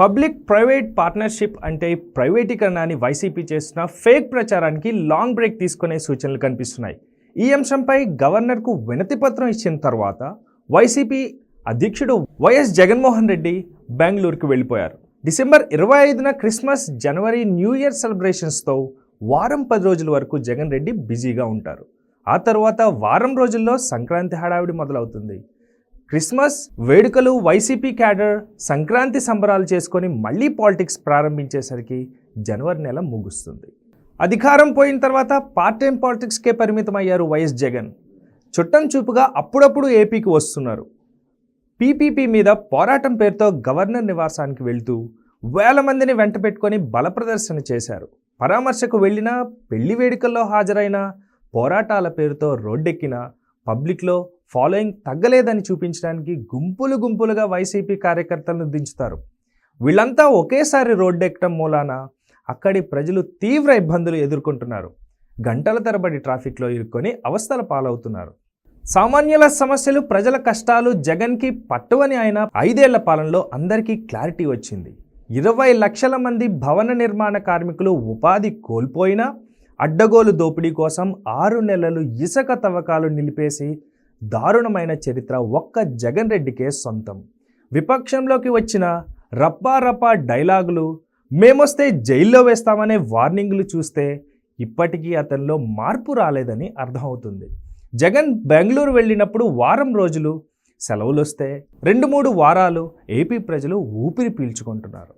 Public private partnership అంటే ప్రైవేటీకరణ అని వైసీపీ చేస్తున్న ఫేక్ ప్రచారానికి లాంగ్ బ్రేక్ తీసుకునే సూచనలు కనిపిస్తున్నాయి. ఈ అంశంపై గవర్నర్కు వినతి పత్రం ఇచ్చిన తర్వాత వైసీపీ అధ్యక్షుడు వైఎస్ జగన్మోహన్ రెడ్డి బెంగళూరుకు వెళ్ళిపోయారు. డిసెంబర్ ఇరవై ఐదున క్రిస్మస్ జనవరి న్యూ ఇయర్ సెలబ్రేషన్స్తో వారం పది రోజుల వరకు జగన్ రెడ్డి బిజీగా ఉంటారు. ఆ తర్వాత వారం రోజుల్లో సంక్రాంతి హడావిడి మొదలవుతుంది. క్రిస్మస్ వేడుకలు వైసీపీ క్యాడర్ సంక్రాంతి సంబరాలు చేసుకొని మళ్ళీ పాలిటిక్స్ ప్రారంభించేసరికి జనవరి నెల ముగుస్తుంది. అధికారం పోయిన తర్వాత పార్ట్ టైం పాలిటిక్స్కే పరిమితం అయ్యారు వైఎస్ జగన్. చుట్టం చూపుగా అప్పుడప్పుడు ఏపీకి వస్తున్నారు. పీపీపీ మీద పోరాటం పేరుతో గవర్నర్ నివాసానికి వెళ్తూ వేల మందిని వెంట పెట్టుకొని బలప్రదర్శన చేశారు. పరామర్శకు వెళ్ళినా పెళ్ళి వేడుకల్లో హాజరైన పోరాటాల పేరుతో రోడ్డెక్కిన పబ్లిక్లో ఫాలోయింగ్ తగ్గలేదని చూపించడానికి గుంపులు గుంపులుగా వైసీపీ కార్యకర్తలను దించుతారు. వీళ్ళంతా ఒకేసారి రోడ్డెక్కడం మూలాన అక్కడి ప్రజలు తీవ్ర ఇబ్బందులు ఎదుర్కొంటున్నారు. గంటల తరబడి ట్రాఫిక్లో ఇరుక్కొని అవస్థల పాలవుతున్నారు. సామాన్యుల సమస్యలు ప్రజల కష్టాలు జగన్కి పట్టువని ఆయన ఐదేళ్ళ పాలనలో అందరికీ క్లారిటీ వచ్చింది. ఇరవై లక్షల మంది భవన నిర్మాణ కార్మికులు ఉపాధి కోల్పోయినా అడ్డగోలు దోపిడీ కోసం ఆరు నెలలు ఇసుక తవ్వకాలు నిలిపేసి దారుణమైన చరిత్ర ఒక్క జగన్ రెడ్డికే సొంతం. విపక్షంలోకి వచ్చిన రప్పా రప్పా డైలాగులు మేమొస్తే జైల్లో వేస్తామనే వార్నింగ్లు చూస్తే ఇప్పటికీ అతనిలో మార్పు రాలేదని అర్థమవుతుంది. జగన్ బెంగళూరు వెళ్ళినప్పుడు వారం రోజులు సెలవులు వస్తే రెండు మూడు వారాలు ఏపీ ప్రజలు ఊపిరి పీల్చుకుంటున్నారు.